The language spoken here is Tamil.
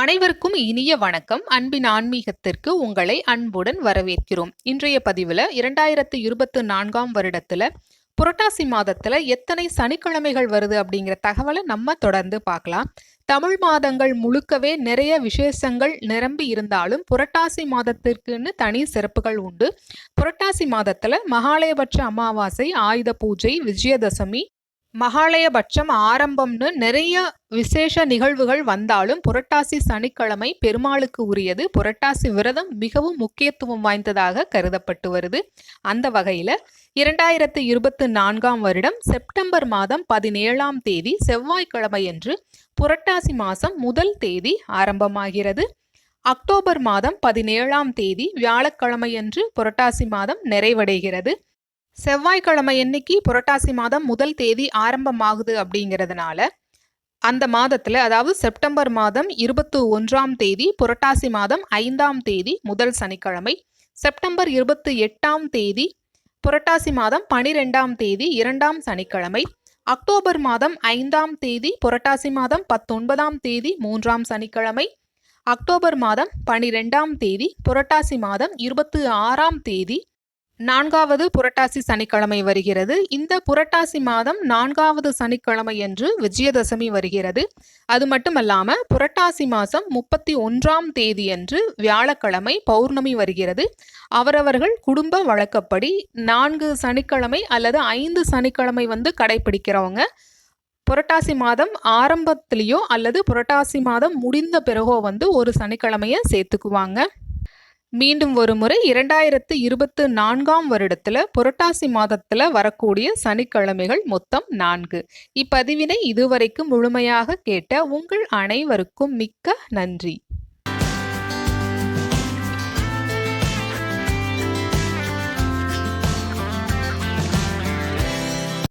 அனைவருக்கும் இனிய வணக்கம். அன்பின் ஆன்மீகத்திற்கு உங்களை அன்புடன் வரவேற்கிறோம். இன்றைய பதிவில் இரண்டாயிரத்து இருபத்து நான்காம் வருடத்தில் புரட்டாசி மாதத்தில் எத்தனை சனிக்கிழமைகள் வருது அப்படிங்கிற தகவலை நம்ம தொடர்ந்து பார்க்கலாம். தமிழ் மாதங்கள் முழுக்கவே நிறைய விசேஷங்கள் நிரம்பி இருந்தாலும் புரட்டாசி மாதத்திற்குன்னு தனி சிறப்புகள் உண்டு. புரட்டாசி மாதத்தில் மகாலயபட்ச அமாவாசை ஆயுத பூஜை விஜயதசமி மகாலயபட்சம் ஆரம்பம்னு நிறைய விசேஷ நிகழ்வுகள் வந்தாலும் புரட்டாசி சனிக்கிழமை பெருமாளுக்கு உரியது. புரட்டாசி விரதம் மிகவும் முக்கியத்துவம் வாய்ந்ததாக கருதப்பட்டு வருது. அந்த வகையில் இரண்டாயிரத்து இருபத்து நான்காம் வருடம் செப்டம்பர் மாதம் பதினேழாம் தேதி செவ்வாய்க்கிழமையன்று புரட்டாசி மாதம் முதல் தேதி ஆரம்பமாகிறது. அக்டோபர் மாதம் பதினேழாம் தேதி வியாழக்கிழமையன்று புரட்டாசி மாதம் நிறைவடைகிறது. செவ்வாய்க்கிழமை என்னைக்கு புரட்டாசி மாதம் முதல் தேதி ஆரம்பமாகுது அப்படிங்கிறதுனால அந்த மாதத்தில் அதாவது செப்டம்பர் மாதம் இருபத்தி ஒன்றாம் தேதி புரட்டாசி மாதம் ஐந்தாம் தேதி முதல் சனிக்கிழமை செப்டம்பர் இருபத்தி எட்டாம் தேதி புரட்டாசி மாதம் பனிரெண்டாம் தேதி இரண்டாம் சனிக்கிழமை அக்டோபர் மாதம் ஐந்தாம் தேதி புரட்டாசி மாதம் பத்தொன்பதாம் தேதி மூன்றாம் சனிக்கிழமை அக்டோபர் மாதம் பனிரெண்டாம் தேதி புரட்டாசி மாதம் இருபத்தி ஆறாம் தேதி நான்காவது புரட்டாசி சனிக்கிழமை வருகிறது. இந்த புரட்டாசி மாதம் நான்காவது சனிக்கிழமை என்று விஜயதசமி வருகிறது. அது மட்டுமல்லாம புரட்டாசி மாதம் முப்பத்தி ஒன்றாம் தேதி என்று வியாழக்கிழமை பௌர்ணமி வருகிறது. அவரவர்கள் குடும்ப வழக்கப்படி நான்கு சனிக்கிழமை அல்லது ஐந்து சனிக்கிழமை வந்து கடைபிடிக்கிறவங்க. புரட்டாசி மாதம் ஆரம்பத்திலேயோ அல்லது புரட்டாசி மாதம் முடிந்த பிறகோ வந்து ஒரு சனிக்கிழமையை சேர்த்துக்குவாங்க. மீண்டும் ஒரு முறை இரண்டாயிரத்து இருபத்து நான்காம் வருடத்தில் புரட்டாசி மாதத்தில் வரக்கூடிய சனிக்கிழமைகள் மொத்தம் நான்கு. இப்பதிவினை இதுவரைக்கும் முழுமையாக கேட்ட உங்கள் அனைவருக்கும் மிக்க நன்றி.